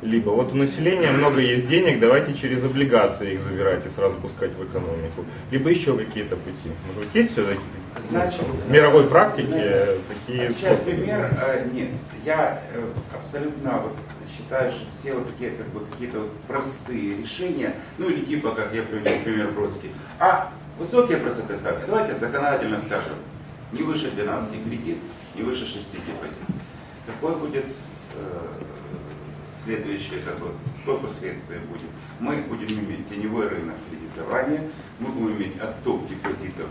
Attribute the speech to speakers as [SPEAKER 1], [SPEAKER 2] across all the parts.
[SPEAKER 1] Либо вот у населения много есть денег, давайте через облигации их забирать и сразу пускать в экономику. Либо еще какие-то пути. Может быть, есть все-таки
[SPEAKER 2] Значит,
[SPEAKER 1] в мировой практике такие
[SPEAKER 2] Сейчас
[SPEAKER 1] способы?
[SPEAKER 2] пример, э, нет, я э, абсолютно вот считаю, что все вот такие как бы какие-то вот простые решения, ну или типа, как я привел пример Бродский, а высокие проценты ставки, давайте законодательно скажем, не выше 12 кредит, не выше 6 депозит. Какой будет э, следующее, какое последствие будет? Мы будем иметь теневой рынок кредитования, мы будем иметь отток депозитов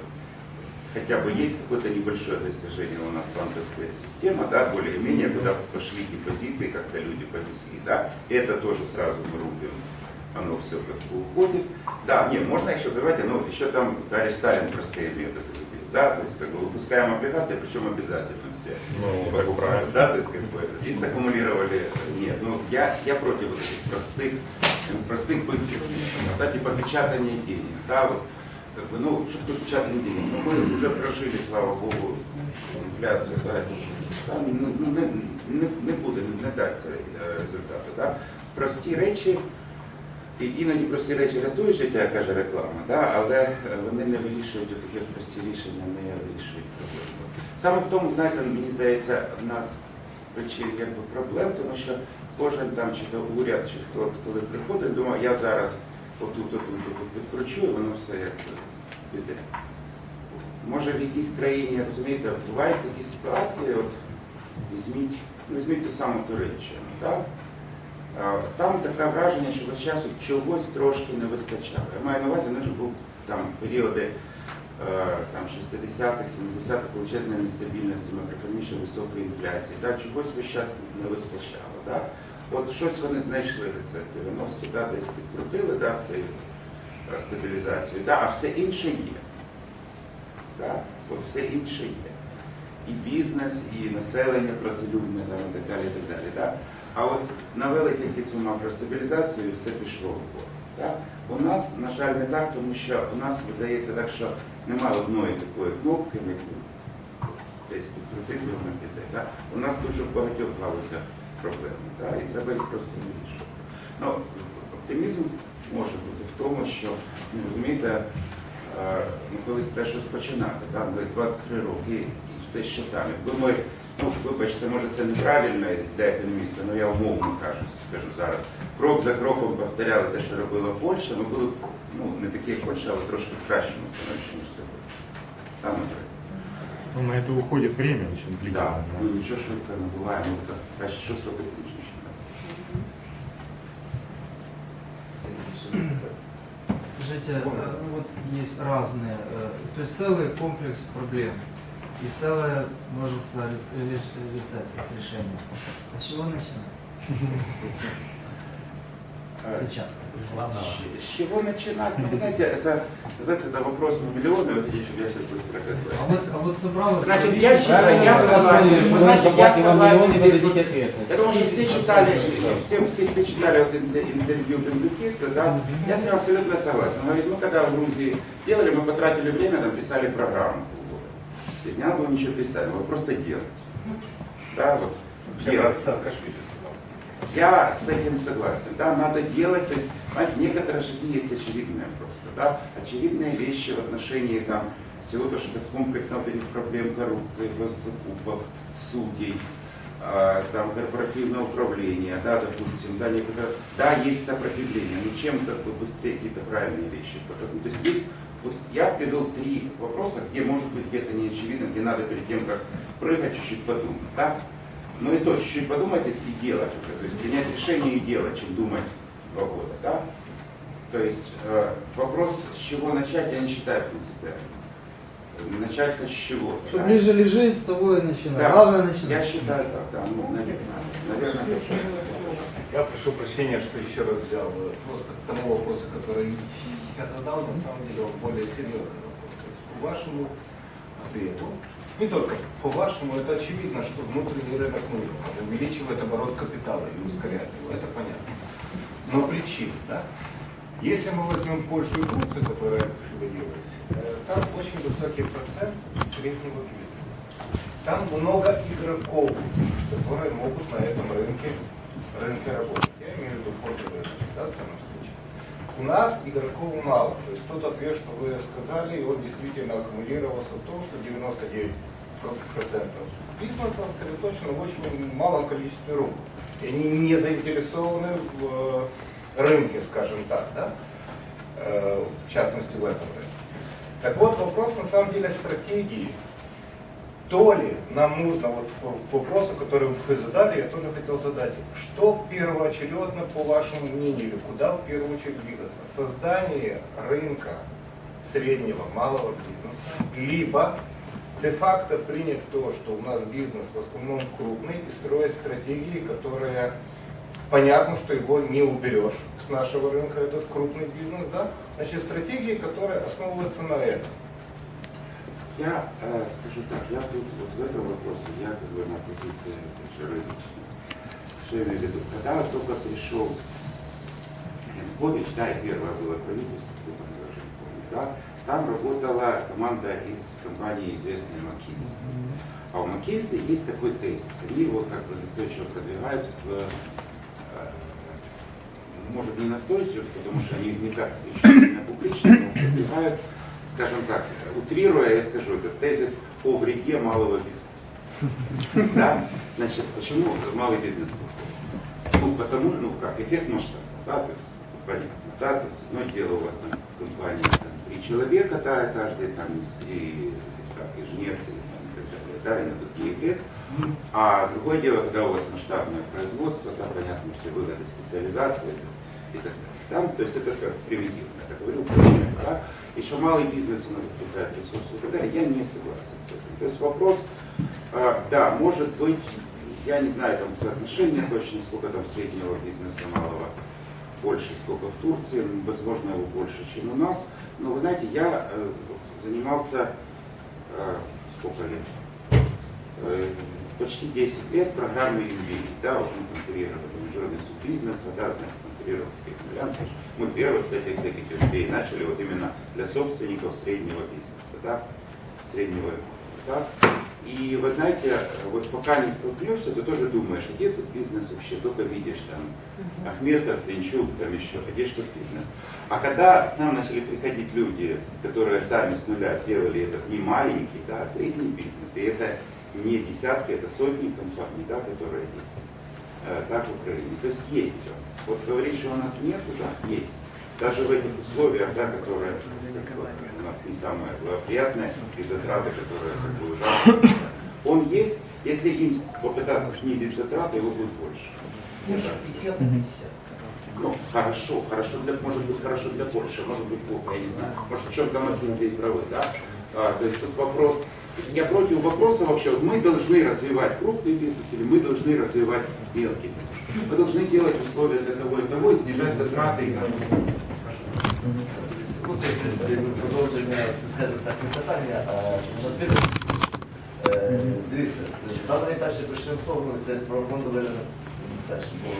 [SPEAKER 2] хотя бы есть какое-то небольшое достижение у нас банковская система, да, более-менее, куда пошли депозиты, как-то люди понесли, да, это тоже сразу мы рубим, оно все как бы уходит. Да, не, можно еще, давайте, ну, еще там товарищ Сталин простые методы да, то есть как бы выпускаем облигации, причем обязательно все.
[SPEAKER 1] Ну,
[SPEAKER 2] Все
[SPEAKER 1] как
[SPEAKER 2] покупают,
[SPEAKER 1] правило.
[SPEAKER 2] да, то есть как бы и саккумулировали, нет, ну, я, я против вот этих простых, простых быстрых методов, да, типа печатания денег, да, вот, как бы, ну, что такое печатание денег? Ну, мы уже прожили, слава Богу, інфляцію, да, і що там ну, ну, не, не, не буде, не дасть е, результату. Да? Прості речі, і іноді прості речі рятують життя, каже реклама, да? але вони не вирішують такі прості рішення, не вирішують проблему. Саме в тому, знаєте, мені здається, в нас причин якби проблем, тому що кожен там, чи то уряд, чи хто коли приходить, думає, я зараз отут, отут, отут підкручу, і воно все як піде. Може в якійсь країні, розумієте, бувають такі ситуації, от візьміть, ну, візьміть ту саму Туреччину, так? Там таке враження, що весь час чогось трошки не вистачало. Я маю на увазі, ну, ж був там періоди е, там, 60-х, 70-х величезної нестабільності, макроекономічно високої інфляції. Да? Чогось весь час не вистачало. Да? От щось вони знайшли рецепт 90-ті, да? десь підкрутили да, цю е, стабілізацію, да? а все інше є. Да? От все інше є. І бізнес, і населення працелюбне там, і так далі. І так далі да? А от навели тільки цю макростабілізацію все пішло вгору. Да? У нас, на жаль, не так, тому що у нас видається так, що немає одної такої кнопки, на яку десь підкрутити, і воно піде. Да? У нас дуже в багатьох галузях проблеми, да? і треба їх просто вирішувати. Ну, оптимізм може бути в тому, що, ну, розумієте, е, ну, колись треба щось починати. Да? Ми 23 роки і все ще там. Якби ми, ну, вибачте, може це неправильно для економіста, але я умовно кажу, скажу зараз. Крок за кроком повторяли те, що робила Польща, ми були б, ну, не такі як Польща, але трошки в кращому становищі, ніж сьогодні. Там, наприклад.
[SPEAKER 1] Ну, на это уходит время очень
[SPEAKER 2] Да,
[SPEAKER 1] длительное.
[SPEAKER 2] ну нічого швидко не буває, ну так краще щось робити, ніж нічого.
[SPEAKER 3] Скажите, э, ну вот есть разные, э, то есть целый комплекс проблем И целое множество рец- рец- рецептов решения. А с чего начинать?
[SPEAKER 2] Е,
[SPEAKER 3] Сейчас.
[SPEAKER 2] С чего начинать? Ну, вы знаете, это, знаете, это вопрос на миллионы, вот я сейчас быстро как бы.
[SPEAKER 3] А вот, а вот собралось...
[SPEAKER 2] Значит, я считаю, я согласен. Вы знаете, я согласен здесь вот- Я думаю, что все читали, все, все, все читали вот интер- интервью Бендукица, да, я с ним абсолютно согласен. Он говорит, ну, когда в Грузии делали, мы потратили время, там, писали программу И не надо было ничего писать, надо просто делать. Да, вот, делать. Я с этим согласен. Да, надо делать, то есть, понимаете, некоторые шаги есть очевидные просто, да, очевидные вещи в отношении там всего то, что без комплексных вот этих проблем коррупции, госзакупок, судей, а, там корпоративное управление, да, допустим, да, некоторые, да, есть сопротивление, но чем как бы быстрее какие-то правильные вещи. То есть здесь вот я привел три вопроса, где может быть где-то не очевидно, где надо перед тем, как прыгать, чуть-чуть подумать, да? Ну и то, чуть-чуть подумать, если делать уже, то есть принять решение и делать, чем думать два года, да? То есть э, вопрос, с чего начать, я не считаю принципиальным. Начать хоть с чего.
[SPEAKER 3] Что ближе лежит, с того и начинать. Главное начинать.
[SPEAKER 2] Я считаю так, да, ну, наверное, наверное.
[SPEAKER 4] Я прошу прощения, что еще раз взял э, просто к тому вопросу, который я задал, на самом деле он более серьезный вопрос. То есть по вашему ответу, не только по вашему, это очевидно, что внутренний рынок ну, увеличивает оборот капитала и ускоряет его, это понятно. Но причина, да? Если мы возьмем Польшу и Турцию, которые приводились, э, там очень высокий процент среднего бизнеса. Там много игроков, которые могут на этом рынке, рынке работать. Я имею отзывы, да, в данном случае. У нас игроков мало. То есть тот ответ, что вы сказали, он действительно аккумулировался в том, что 99% бизнеса сосредоточено в очень малом количестве рук. И они не заинтересованы в э, рынке, скажем так, да? Э, в частности в этом рынке. Так вот, вопрос на самом деле стратегии. То ли нам нужно, вот по вопросу, который вы задали, я тоже хотел задать, что первоочередно, по вашему мнению, или куда в первую очередь двигаться? Создание рынка среднего, малого бизнеса, либо де-факто принять то, что у нас бизнес в основном крупный, и строить стратегии, которые понятно, что его не уберешь с нашего рынка, этот крупный бизнес, да? Значит, стратегии, которые основываются на этом.
[SPEAKER 2] Я э, скажу так, я тут вот в этом вопросе, я как бы на позиции рыночной. Что я имею в виду? Когда только пришел Янукович, да, и первое было правительство, помню, да, там работала команда из компании известной McKinsey. А у McKinsey есть такой тезис, они его как бы настойчиво продвигают в э, может не настойчиво, потому что они не так публично, но продвигают, скажем так, утрируя, я скажу, этот тезис о вреде малого бизнеса. Да? Значит, почему малый бизнес плохой? Ну, потому, ну как, эффект масштаба, да, то есть, понятно, да, то есть, одно дело у вас там компании там, три человека, да, каждый там и, как, и жнец, и, там, и так далее, да, и на такие лиц. А другое дело, когда у вас масштабное производство, да, понятно, все выгоды специализации и так далее. Да? То есть это как примитивно, как говорил Владимир, Еще малый бизнес, он привлекает ресурсы и так далее, я не согласен с этим. То есть вопрос, а, да, может быть, я не знаю там соотношение точно, сколько там среднего бизнеса малого больше, сколько в Турции, возможно, его больше, чем у нас. Но вы знаете, я э, занимался э, сколько лет? Э, почти 10 лет программы MBA, да, вот мы конкурировали, суд бизнеса, да, конкурировали с. Мы первый, кстати, Executive MBA начали вот именно для собственников среднего бизнеса, да, среднего, да. И вы знаете, вот пока не столкнешься, ты тоже думаешь, где тут бизнес вообще, только видишь там Ахметов, Клинчук, там еще, а где ж тут бизнес? А когда к нам начали приходить люди, которые сами с нуля сделали этот не маленький, да, а средний бизнес, и это не десятки, это сотни компаний, да, которые есть, так в Украине. То есть есть он. Вот говорить, что у нас нет, да, есть. Даже в этих условиях, да, которые у нас не самые благоприятные, и затраты, которые как бы, ужасные. Он есть, если им попытаться снизить затраты, его будет больше. Да.
[SPEAKER 3] 50 на 50.
[SPEAKER 2] Ну, хорошо, хорошо для, может быть, хорошо для Польши, может быть, плохо, я не знаю. Может, в чем-то мы здесь правы, да? А, то есть тут вопрос, я против вопроса вообще, вот мы должны развивать крупный бизнес или мы должны развивать мелкий бизнес. Мы должны делать условия для того и того и снижать затраты и нагрузки.
[SPEAKER 5] Ну, це, в принципі, продовження, скажімо так, не питання, а частина. Е, Дивіться, саме найперше почнемо з того, це про фондовий ринок теж, бо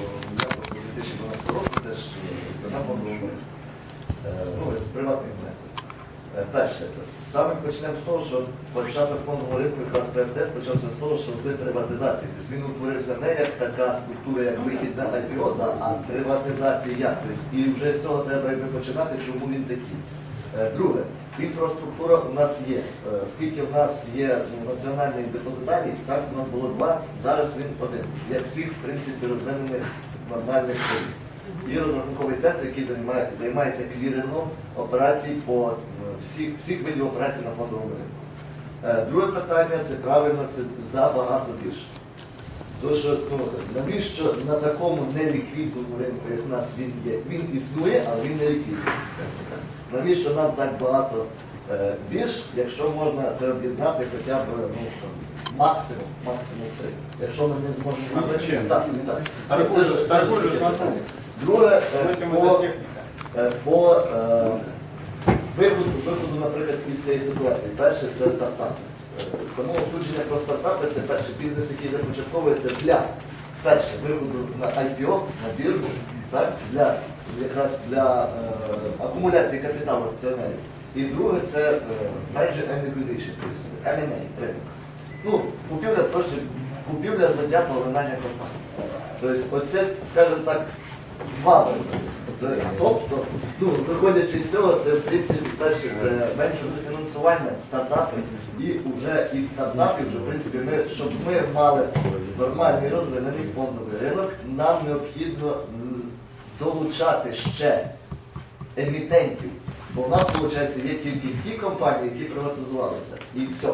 [SPEAKER 5] я просто 2012 року теж е, на фондовому ринку. Е, Ну, як приватний інвестор. Е, Перше, саме почнемо з того, що початок фондового ринку якраз ПФТС почався з того, що з приватизації. Тобто він утворився не як така структура, як вихід на IPO, а приватизація. Тобто, і вже з цього треба якби починати, чому він такий. Е, Друге, інфраструктура у нас є. Е, Скільки в нас є ну, національних депозитарій, так у нас було два, зараз він один. Як всіх, в принципі, розвинених нормальних країн. Є розрахунковий центр, який займає, займається клірингом операцій по е, всіх, всіх видів операцій на фондовому ринку. Е, Друге питання це правильно, це забагато більше. Тому що ну, навіщо на такому неліквідному ринку, як у нас він є, він існує, але він не ліквідний. Навіщо нам так багато е, бірж, якщо можна це об'єднати хоча б ну, максимум, максимум три. Якщо ми не зможемо так, не так.
[SPEAKER 1] Торгуй же,
[SPEAKER 5] ж- Друге, е, по, е, по е, виходу, виходу, наприклад, із цієї ситуації. Перше це стартапи. Е, Само судження про стартапи це перший бізнес, який започатковується для перше виходу на IPO, на біржу, так, для якраз для е, акумуляції капіталу акціонерів. І друге це е, merger and acquisition, тобто M&A, ринок. Ну, купівля, проще, купівля, злиття, поглинання компанії. Тобто, оце, скажімо так, мали. Тобто, ну, виходячи з цього, це в принципі перше, це менше фінансування стартапів і вже із стартапів, вже в принципі, ми, щоб ми мали нормальний розвинений фондовий ринок, нам необхідно долучати ще емітентів. Бо в нас, виходить, є тільки ті компанії, які приватизувалися. І все.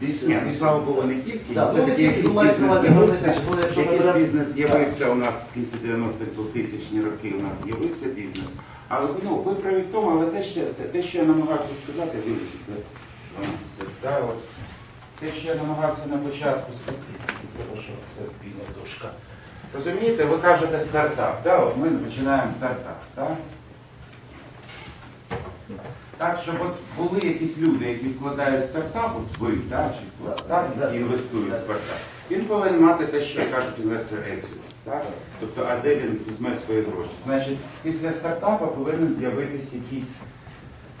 [SPEAKER 5] Більше
[SPEAKER 2] Ні, ну слава Богу, не тільки.
[SPEAKER 5] Ну,
[SPEAKER 2] Все-таки
[SPEAKER 5] тільки,
[SPEAKER 2] якийсь
[SPEAKER 5] ну, мається на
[SPEAKER 2] бізнес
[SPEAKER 5] увазі,
[SPEAKER 2] з'явився,
[SPEAKER 5] що якщо
[SPEAKER 2] якийсь
[SPEAKER 5] беремо-
[SPEAKER 2] бізнес з'явився у нас в кінці 90-х 2000 роки, у нас з'явився бізнес. Але ну, ви праві в тому, але те, що, те, що я намагався сказати. Да, от, те, що я намагався на початку сказати, що це бідна дошка. Розумієте, ви кажете стартап, да? от ми починаємо стартап. Да? Так, щоб от були якісь люди, які вкладають в стартап, от ви, так, чи так, які інвестують в стартап, він повинен мати те, що кажуть інвестор. Так? Тобто, а де він візьме свої гроші? Значить, після стартапу повинен з'явитися якийсь,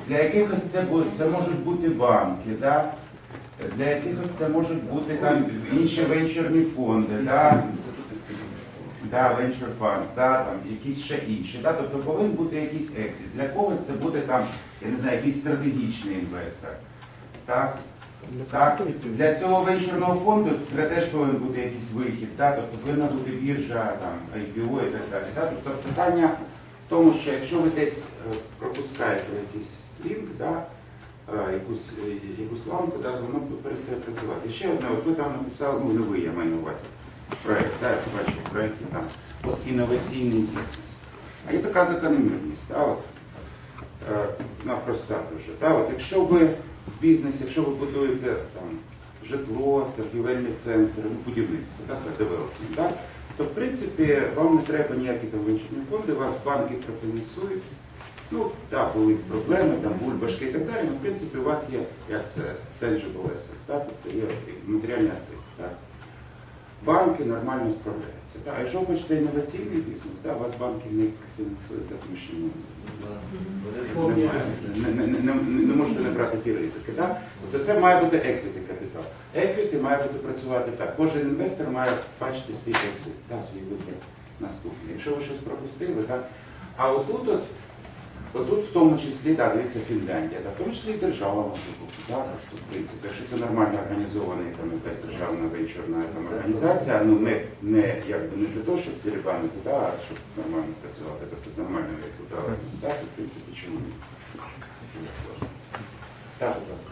[SPEAKER 2] для якихось це, це можуть бути банки, так? для якихось це можуть бути там інші венчурні фонди, так? Да, venture funds, да, там, якісь ще інші. Да? Тобто повинен бути якийсь екзит. Для когось це буде там, я не знаю, якийсь стратегічний інвестор. Так? Так? Для цього венчурного фонду це теж повинен бути якийсь вихід. Да? Тобто повинна бути біржа, там, IPO і так далі. Да? Тобто питання в тому, що якщо ви десь е, пропускаєте якийсь лінк, да? е, якусь, е, якусь ламку, да, то воно перестає працювати. Ще одне, от ви там написали, ну не ви, я маю на увазі проект, да, я бачу в проєкті там от, інноваційний бізнес. А є така закономірність, да, от, на проста дуже. Да, от, якщо ви в бізнесі, якщо ви будуєте там, житло, торгівельний центр, ну, будівництво, так, девелопмент, да, то в принципі вам не треба ніякі там венчурні фонди, вас банки профінансують. Ну, так, були проблеми, там бульбашки і так далі, але в принципі у вас є, як це, tangible assets, так, тобто є матеріальні активи. Так. Банки нормально справляються. Так. А якщо ви хочете інноваційний бізнес, так, вас банки не фінансують, тому що ну, не, можете не брати ті ризики. Тобто це має бути екзити капітал. Еквіти має бути працювати так. Кожен інвестор має бачити свій екзит, так, свій вибір наступний. Якщо ви щось пропустили, так. А отут от Отут в тому числі, да, дивіться, Фінляндія, да, в тому числі і держава може бути. Да, тобто, в принципі, якщо це нормально організована там, якась державна венчурна там, організація, ну не, не, якби, не для того, щоб дерибанити, да, а щоб нормально працювати, тобто з нормальною репутацією, да, то, в принципі, чому ні? Так, будь ласка.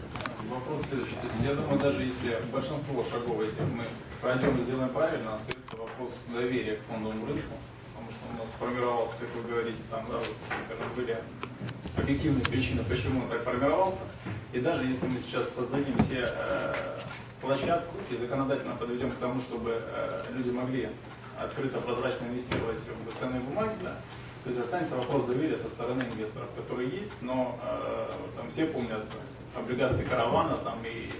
[SPEAKER 6] Вопрос следующий. То есть я думаю, даже если большинство шагов этих мы пройдем и сделаем правильно, остается вопрос доверия к фондовому рынку. Потому что у нас сформировался, как вы говорите, там, да, вот, скажем, были объективные причины, почему он так формировался. И даже если мы сейчас создадим все э, площадку и законодательно подведем к тому, чтобы э, люди могли открыто, прозрачно инвестировать в ценные бумаги, да, то есть останется вопрос доверия со стороны инвесторов, который есть, но э, там все помнят облигации каравана там и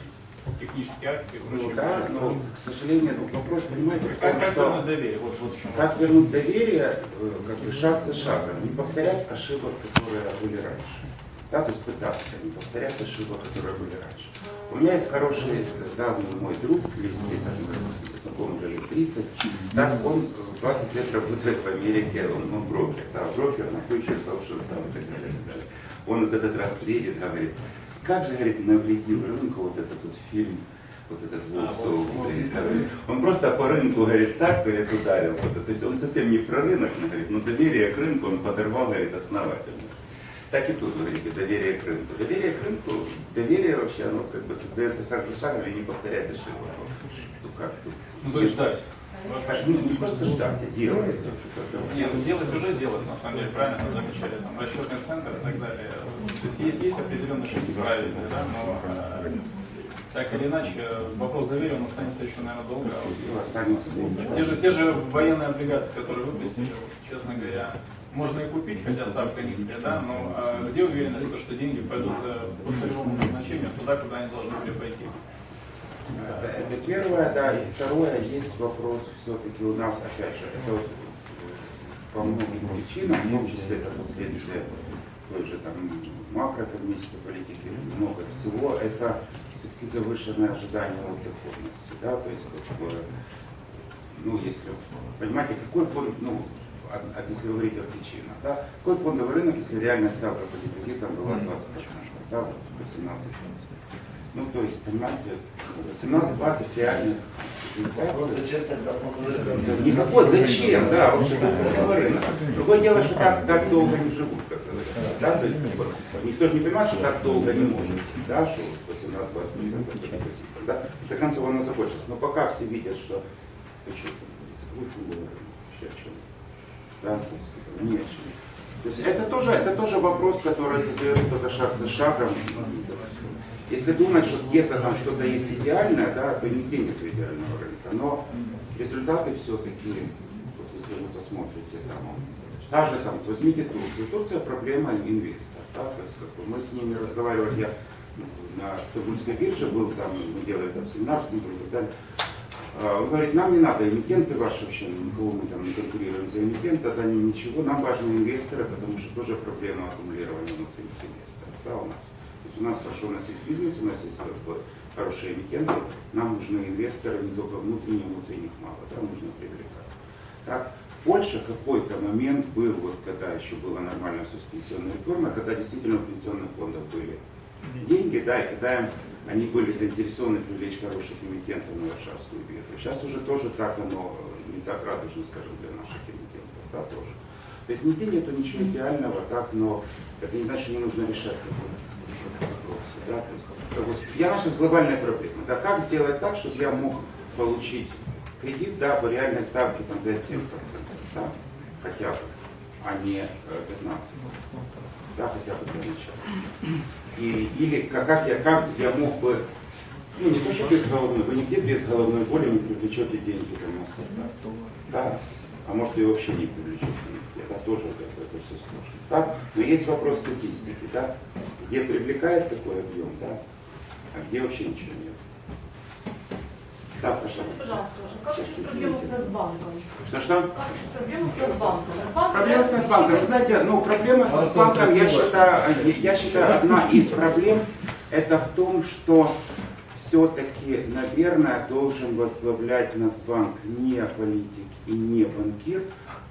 [SPEAKER 6] технические акции
[SPEAKER 2] Ну, да, но, к сожалению, ну, вопрос, понимаете, в том,
[SPEAKER 6] Как, как
[SPEAKER 2] что...
[SPEAKER 6] вернуть доверие? Вот, вот.
[SPEAKER 2] Как вернуть доверие, э, как бы шаг за шагом, не повторять ошибок, которые были раньше. Да, то есть пытаться не повторять ошибок, которые были раньше. У меня есть хороший, э, давний мой друг, близкий, там, знакомый уже лет 30, так, он э, 20 лет работает в Америке, он, он брокер, да, брокер на options, там, и так далее, и так далее. Он вот этот раз приедет, говорит, как же, говорит, навредил рынку вот этот вот фильм, вот этот волк с Уолл-стрит, говорит. Он просто по рынку, говорит, так, говорит, ударил. Вот, То есть он совсем не про рынок, но, говорит, но доверие к рынку он подорвал, говорит, основательно. Так и тут, говорите, доверие к рынку. Доверие к рынку, доверие вообще, оно как бы создается шаг за шагом и не повторять ошибок. Ну как тут?
[SPEAKER 6] Ну, то есть ждать.
[SPEAKER 2] Ну, не просто ждать, а делать.
[SPEAKER 6] Не, ну делать уже делать, на самом деле, правильно вы замечали, там, расчетный центр и так далее. То есть есть, есть определенные шаги правильные, да, но э, так или иначе, вопрос доверия, он останется еще, наверное, долго.
[SPEAKER 2] Останется
[SPEAKER 6] Те же, те же военные облигации, которые выпустили, честно говоря, можно и купить, хотя ставка низкая, да, но э, где уверенность, то, что деньги пойдут э, по целевому назначению туда, куда они должны были пойти?
[SPEAKER 2] Это, это первое, да, и второе, есть вопрос все-таки у нас, опять же, это вот э, по многим причинам, в том числе это последствия той же там макроэкономической политики, много всего, это все-таки завышенное ожидание от доходности, да, то есть как бы, ну, если, понимаете, какой фонд, ну, а- а если говорить о причинах, да, какой фондовый рынок, если реальная ставка по депозитам была 20 да, вот 18 Ну, то есть, понимаете, 18-20 реальных
[SPEAKER 5] Вот зачем тогда?
[SPEAKER 2] Никакой, зачем, да, фондовый рынок. Другое дело, что так, так долго не живут, как говорят, да, то есть, никто же не понимает, что так долго не может, да, что 18-20% по депозитам, да, в конце концов оно закончилось. Но пока все видят, что, что? Да, то есть, как бы, не о чем. То есть это тоже, это тоже вопрос, который создает кто-то шаг за шагом. Если думать, что где-то там что-то есть идеальное, да, то нигде нет идеального рынка. Но результаты все-таки, вот если вы посмотрите, там, та же там, возьмите Турцию. Турция проблема инвестор. Да, то есть, как бы мы с ними разговаривали, я ну, на Стамбульской бирже был, там мы делали там семинар с ним и так далее. А, Он говорит, нам не надо эмитенты ваши вообще, никого мы там не конкурируем за эмитента, да, ни- ничего, нам важны инвесторы, потому что тоже проблема аккумулирования внутренних инвесторов, да, у нас. У нас хорошо, у нас есть бизнес, у нас есть как бы хорошие эмитенты, нам нужны инвесторы, не только внутренние, внутренних мало, да, нужно привлекать. Так, в Польше какой-то момент был, вот когда еще все с пенсионной реформой, когда действительно у пенсионных фондов были деньги, да, и когда им они были заинтересованы привлечь хороших эмитентов на Варшавскую биржу. Сейчас уже тоже так оно не так радужно, скажем, для наших эмитентов, да, тоже. То есть нигде нету ничего идеального, так, но это не значит, что не нужно решать вопросы, да, то есть, я начал с глобальной проблемы, да, как сделать так, чтобы я мог получить кредит, да, по реальной ставке там 5-7%, да, хотя бы, а не э, 15, да, хотя бы для начала. И, или как, как я, как я мог бы, ну не то, что без головной, вы нигде без головной боли не привлечете деньги там, на стартап. Да, а может и вообще не привлечете нигде, да, тоже как бы это все сложно. Да? Но есть вопрос статистики, да, где привлекает такой объем, да, а где вообще ничего нет. Да, пожалуйста.
[SPEAKER 7] Пожалуйста, как
[SPEAKER 2] Сейчас,
[SPEAKER 7] решить проблему с. Нацбанком?
[SPEAKER 2] Что-что?
[SPEAKER 7] Как решить проблему с Нацбанком? Нацбанк
[SPEAKER 2] Проблема с Нацбанком. Вы знаете, ну, проблема с Нацбанком, я считаю, я считаю, одна из проблем, это в том, что все-таки, наверное, должен возглавлять Нацбанк не политик и не банкир,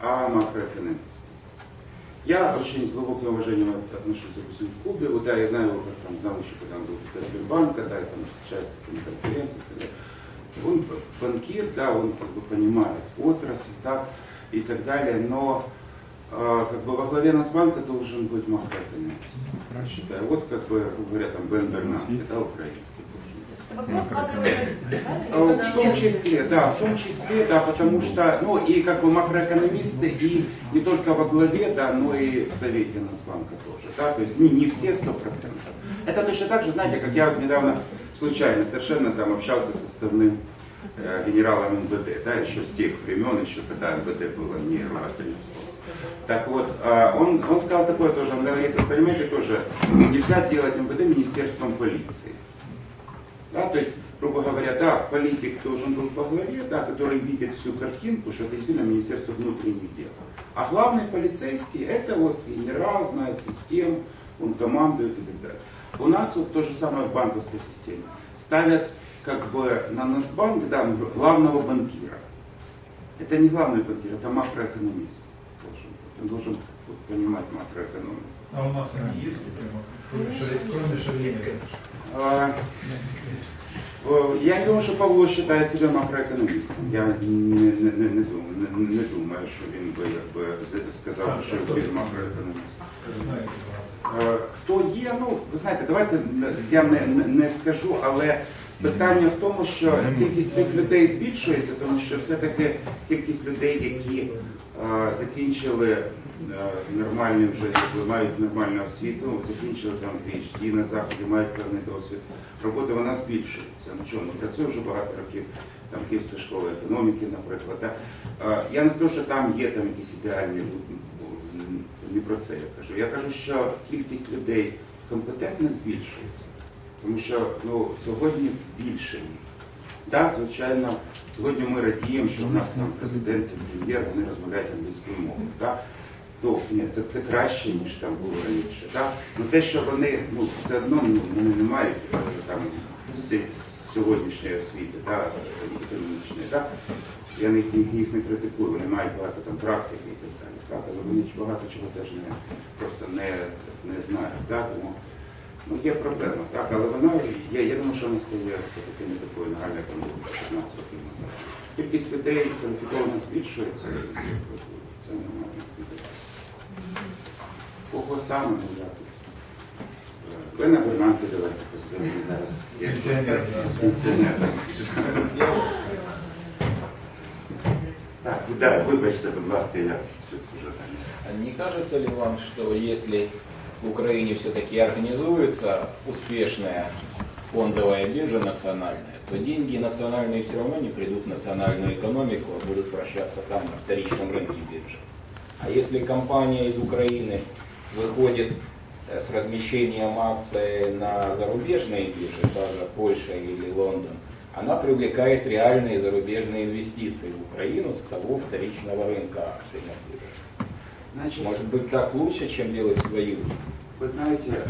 [SPEAKER 2] а макроэкономист. Я очень с глубоким уважением от- отношусь, допустим, к Кубе. Да, я знаю его, как там знал еще, когда он был председателем банка, да, я там часть на конференциях. далее. Он банкир, да, он как бы понимает отрасль, так, и так далее, но э, как бы во главе Нацбанка должен быть макроэкономист. Считаю, вот как бы, грубо говоря, там Бен Бернанке, да, украинский.
[SPEAKER 7] Вопрос?
[SPEAKER 2] А, В том числе, да, в том числе, да, потому что, ну и как бы макроэкономисты и не только во главе, да, но и в Совете Нацбанка тоже, да, то есть не, не все сто процентов. Это точно так же, знаете, как я вот недавно случайно совершенно там общался с отставным э, генералом МВД, да, еще с тех времен, еще когда МВД было не ругательным словом. Так вот, а, он, он сказал такое тоже, он говорит, вы понимаете, тоже нельзя делать МВД министерством полиции. Да, то есть, грубо говоря, да, политик должен быть во главе, да, который видит всю картинку, что это действительно Министерство внутренних дел. А главный полицейский это вот генерал, знает систему, он командует и так далее. У нас вот то же самое в банковской системе. Ставят как бы на Нацбанк да, главного банкира. Это не главный банкир, это макроэкономист. Должен, он должен вот, понимать макроэкономику.
[SPEAKER 8] А у нас они есть, кроме Шари-
[SPEAKER 2] Я не думаю, що Павло вважає себе макроекономістом. Я не, не, не, не, думаю, не, не думаю, що він би якби сказав, що він макроекономіст. Хто є, ну ви знаєте, давайте я не, не, скажу, але питання в тому, що кількість цих людей збільшується, тому що все-таки кількість людей, які закінчили е, нормальні вже мають нормальну освіту, закінчили там PhD на заході, мають певний досвід роботи, вона збільшується. Ну чому працює вже багато років. Там Київська школа економіки, наприклад. Да? Е, Я не скажу, що там є там якісь ідеальні не про це я кажу. Я кажу, що кількість людей компетентних збільшується. Тому що ну, сьогодні більше. Так, звичайно, сьогодні ми радіємо, що у нас там президент і прем'єр, вони розмовляють англійською мовою. Так? То, ні, це, це краще, ніж там було раніше. Так? Ну те, що вони ну, все одно ну, вони не мають е, там сьогоднішньої освіти, так, економічної. Так? Я їх, їх, їх не критикую, вони мають багато там практики і так далі. так, але вони багато чого теж не, просто не, не знають. Так, тому ну, є проблема, так, але вона є, я думаю, що вона стає такими такою нагальною там 15 років назад. Кількість людей кваліфіковано збільшується, і це немає. Кого саме я тут? Е, Ви на губернанти давайте посвятимо зараз.
[SPEAKER 8] Пенсіонер,
[SPEAKER 2] Так, да, вибачте, будь ласка, я щось вже там.
[SPEAKER 9] А Не кажется ли вам, что если в Украине все-таки организуется успешная фондовая биржа национальная, то деньги национальные все равно не придут в национальную экономику, а будут вращаться там на вторичном рынке биржи. А если компания из Украины выходит э, с размещением акций на зарубежные биржи, даже Польша или Лондон, она привлекает реальные зарубежные инвестиции в Украину с того вторичного рынка акций на бирже.
[SPEAKER 2] Значит,
[SPEAKER 9] Может быть так лучше, чем делать свою?
[SPEAKER 2] Вы знаете, э,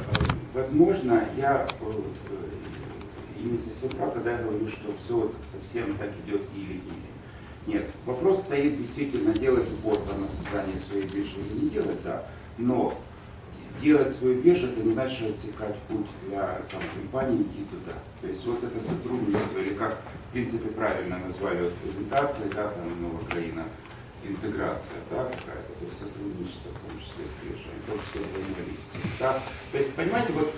[SPEAKER 2] возможно, я э, вот, э, не совсем прав, когда я говорю, что все вот совсем так идет или-или. Нет, вопрос стоит действительно делать упор на создание своей биржи или не делать, да, но делать свою биржу, это не значит отсекать путь для там, компании идти туда. То есть вот это сотрудничество, или как, в принципе, правильно назвали вот презентации, да, там, ну, Украина, интеграция, да, какая-то, то есть сотрудничество, в том числе с биржей, в том числе журналистики, да. То есть, понимаете, вот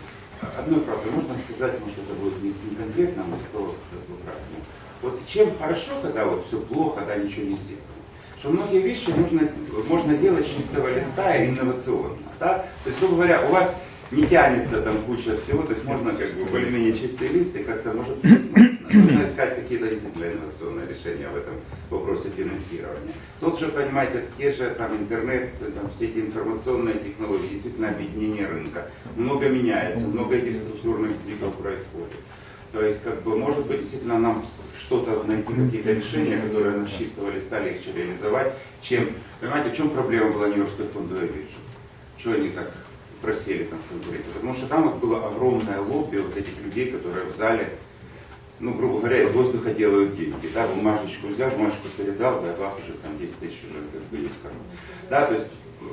[SPEAKER 2] одной фразой можно сказать, может, это будет не, конкретно, но зато как бы правильно. Вот чем хорошо, когда вот все плохо, да, ничего не сделано, что многие вещи можно, можно делать с чистого листа и инновационно, да. То есть, грубо говоря, у вас не тянется там куча всего, то есть можно как бы более-менее чистый лист и как-то может нужно искать какие-то действительно инновационные решения в этом вопросе финансирования. Тут же, понимаете, те же там интернет, там все эти информационные технологии, действительно объединение рынка, много меняется, много этих структурных сдвигов происходит. То есть, как бы, может быть, действительно нам что-то найти, какие-то решения, которые на с чистого листа легче реализовать, чем, понимаете, в чем проблема была Нью-Йоркской фондовой биржи? Что они так просели, там, как говорится? Потому что там вот было огромное лобби вот этих людей, которые в зале, ну, грубо говоря, из воздуха делают деньги. Да, бумажечку взял, бумажечку передал, да, бах, уже там 10 тысяч уже как бы есть кармане. Да, то есть, э,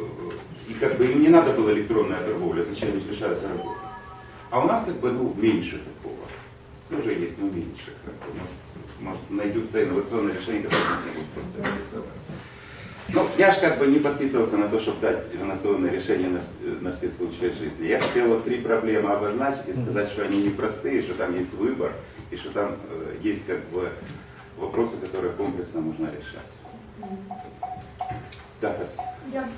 [SPEAKER 2] и как бы им не надо было электронная торговля, зачем они лишаются работы. А у нас как бы, ну, меньше такого. Тоже есть, но меньше. Как бы, может, может, найдутся инновационные решения, которые можно будет просто реализовать. Ну, я же как бы не подписывался на то, чтобы дать инновационное решение на, на все случаи жизни. Я хотел вот три проблемы обозначить и сказать, что они непростые, что там есть выбор, и что там э, есть как бы вопросы, которые комплексно можно решать. Да, раз.
[SPEAKER 10] Я б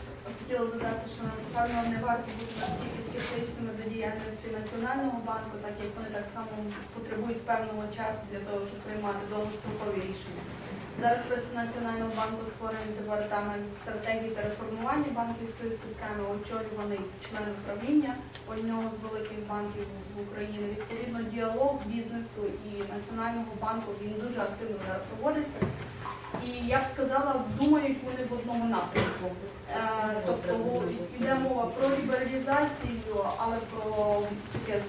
[SPEAKER 10] хотіла додати, що напевно не варто бути настільки скептичними до діяльності Національного банку, так як вони так само потребують певного часу для того, щоб приймати довгострокові рішення. Зараз при Національного банку створений департамент стратегії та реформування банківської системи, очолюваний членом правління одного з великих банків в Україні. Відповідно, діалог бізнесу і Національного банку він дуже активно зараз проводиться. І я б сказала, думають вони в одному напрямку. Е, тобто йде мова про лібералізацію, але про таке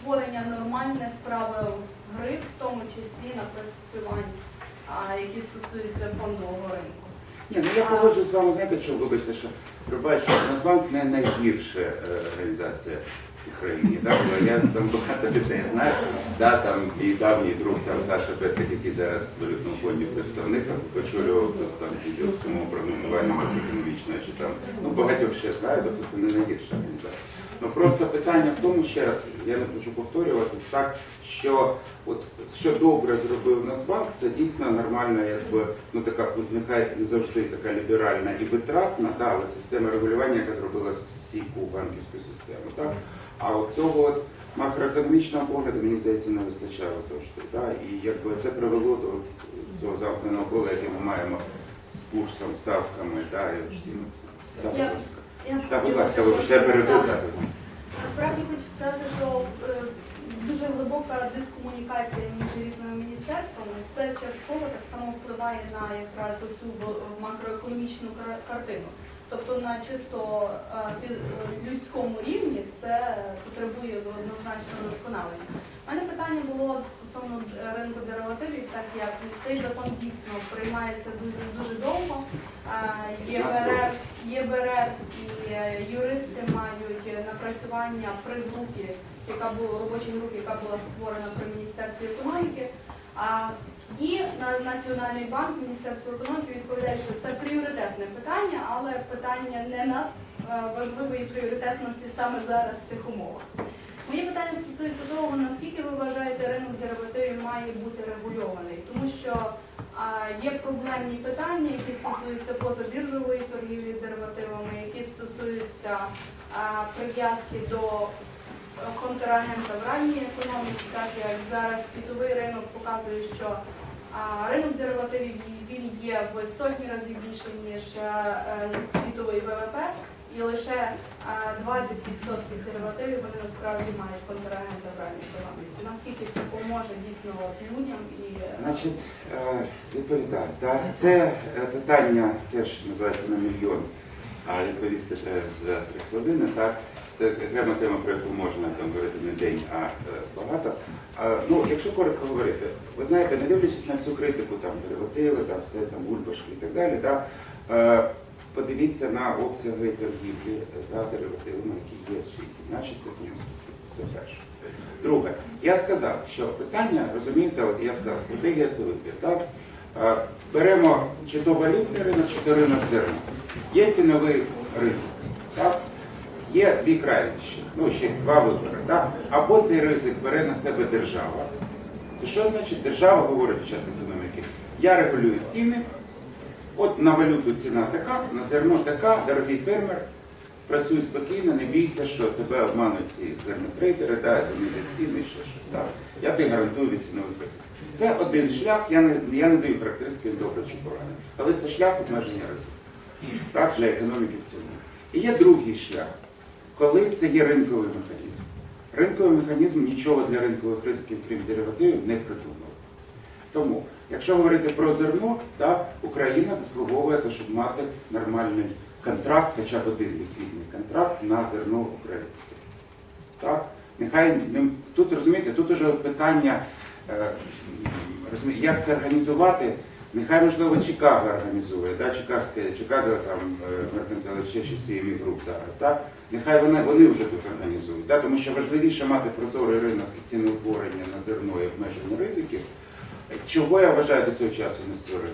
[SPEAKER 10] створення нормальних правил гри, в тому числі напрацювань, а, які стосуються фондового ринку.
[SPEAKER 2] Ні, ну я погоджуюсь з вами, знаєте, що вибачте, що пробач, що Нацбанк не найгірша е, організація Україні. Да? Я там багато людей знаю, да, там і давній друг там Саша Петрик, який зараз в валютному фонді представник, очолював там Київському прогнозуванню макроекономічного, чи там, ну багатьох ще знаю, тобто це не найгірша організація. Ну просто питання в тому, ще раз, я не хочу повторюватись, так, що от що добре зробив Нацбанк, це дійсно нормальна, якби, ну така, нехай не завжди така ліберальна і витратна, та, але система регулювання, яка зробила стійку банківську систему. Так? А от цього от макроекономічного погляду, мені здається, не вистачало завжди. Так? І якби це привело до от цього замкненого кола, яке ми маємо з курсом, ставками, так, і всім цим. Так, будь ласка. Так, будь ласка, перебив.
[SPEAKER 10] сказати,
[SPEAKER 2] так.
[SPEAKER 10] Насправді хочу сказати, що е, дуже глибока дискомунікація між різними міністерствами. Це частково так само впливає на якраз оцю макроекономічну картину. Тобто на чисто е, людському рівні це потребує однозначно досконалення. У мене питання було стосовно ринку деривативів, так як цей закон дійсно приймається дуже дуже довго. Е, Є ЄБРР і е, юристи мають напрацювання при групі, яка була робочій групі, яка була створена при Міністерстві економіки. А і на Національний банк Міністерство економіки відповідає, що це пріоритетне питання, але питання не на е, важливої пріоритетності саме зараз в цих умовах. Моє питання стосується того, наскільки ви вважаєте, ринок деривативів має бути регульований, тому що є проблемні питання, які стосуються позабіржової торгівлі деривативами, які стосуються прив'язки до контрагента в ранній економіці, так як зараз світовий ринок показує, що ринок деривативів він є в сотні разів більше, ніж е, е, світовий ВВП, і лише е, 20% деривативів вони насправді мають контрагента в ранній економіці. Наскільки це поможе дійсно людям і е,
[SPEAKER 2] Значить, е, відповідаю. Так, це е, питання теж називається на мільйон, а відповісти треба за три хвилини. Так, це окрема тема, про яку можна там говорити не день, а е, багато. Ну, якщо коротко говорити, ви знаєте, не дивлячись на всю критику, там деривативи, там все там бульбашки і так далі, так, е, подивіться на обсяги торгівлі та деривативами, які є в світі. Наші це плюс. Це перше. Друге, я сказав, що питання, розумієте, от я сказав, стратегія це вибір. Так? Е, Беремо чи то валютний ринок, чи то ринок зерна. Є ціновий ризик. Так? Є дві крайнощі, ну ще два вибори. Так? Або цей ризик бере на себе держава. Це що значить? Держава говорить під час економіки. Я регулюю ціни, от на валюту ціна така, на зерно така, дорогий фермер, працюй спокійно, не бійся, що тебе обмануть ці зернотрейдери, да, занизять ціни, ще щось. Так. Я тобі гарантую від цінових ризиків. Це один шлях, я не, я не даю характеристики добре чи погано, але це шлях обмеження ризику. Так, для економіки в цілому. І є другий шлях, коли це є ринковий механізм. Ринковий механізм нічого для ринкових ризиків, крім деривативів, не придумав. Тому, якщо говорити про зерно, так, Україна заслуговує, те, щоб мати нормальний контракт, хоча б один ліквідний контракт на зерно українське. Так? Нехай тут розумієте, тут уже питання, е, як це організувати. Нехай, можливо, Чикаго організує, да? Чикагське, Чикаго там Меркантил ще CME Group зараз. Так? Нехай вони, вони вже тут організують. Да? Тому що важливіше мати прозорий ринок і ціноутворення на зерно і обмеження ризиків. Чого я вважаю до цього часу не створили?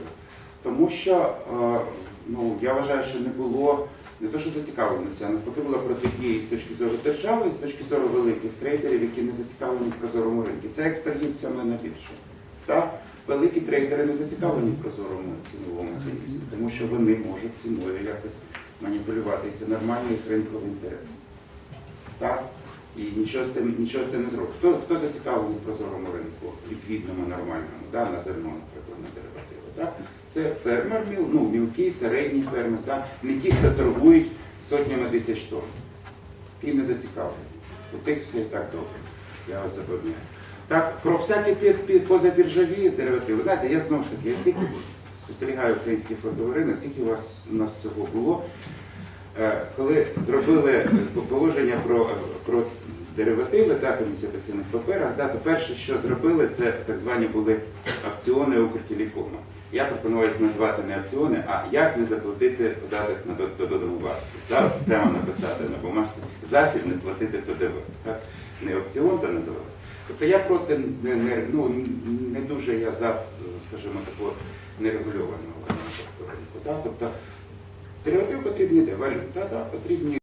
[SPEAKER 2] Тому що е, ну, я вважаю, що не було не то, що зацікавленості, а навпаки була протидія з точки зору держави, і з точки зору великих трейдерів, які не зацікавлені в прозорому ринку. Це екстрагівця в мене більше. Так? Великі трейдери не зацікавлені в прозорому ціновому механізмі, тому що вони можуть ціною якось маніпулювати. І це нормальний ринковий інтерес. Так? І нічого з тим, нічого з тим не зробить. Хто, хто зацікавлений в прозорому ринку, ліквідному, нормальному, да? на зерно, наприклад, на деривативи? Так? Це фермер, міл, ну, мілкий, середній фермер, так? не ті, хто торгують сотнями тисяч тонн. Ті не зацікавлені. У тих все і так добре. Я вас запевняю. Так, про всякі пі- деривативи. Знаєте, я знову ж таки, я стільки спостерігаю український фондовий ринок, скільки у вас у нас всього було. Е, Коли зробили положення про, про деривативи, так, комісія по паперах, да, то перше, що зробили, це так звані були акціони Укртелекома. Я пропоную їх назвати не акціони, а як не заплатити податок на до- до- додану вартість. Да, прямо написати на бумажці засіб не платити ПДВ. Так? Не опціон то називалось. Тобто я проти не, не, ну, не дуже я за, скажімо, такого нерегульованого ринку. Да? Тобто деривативи потрібні де валюта, да, потрібні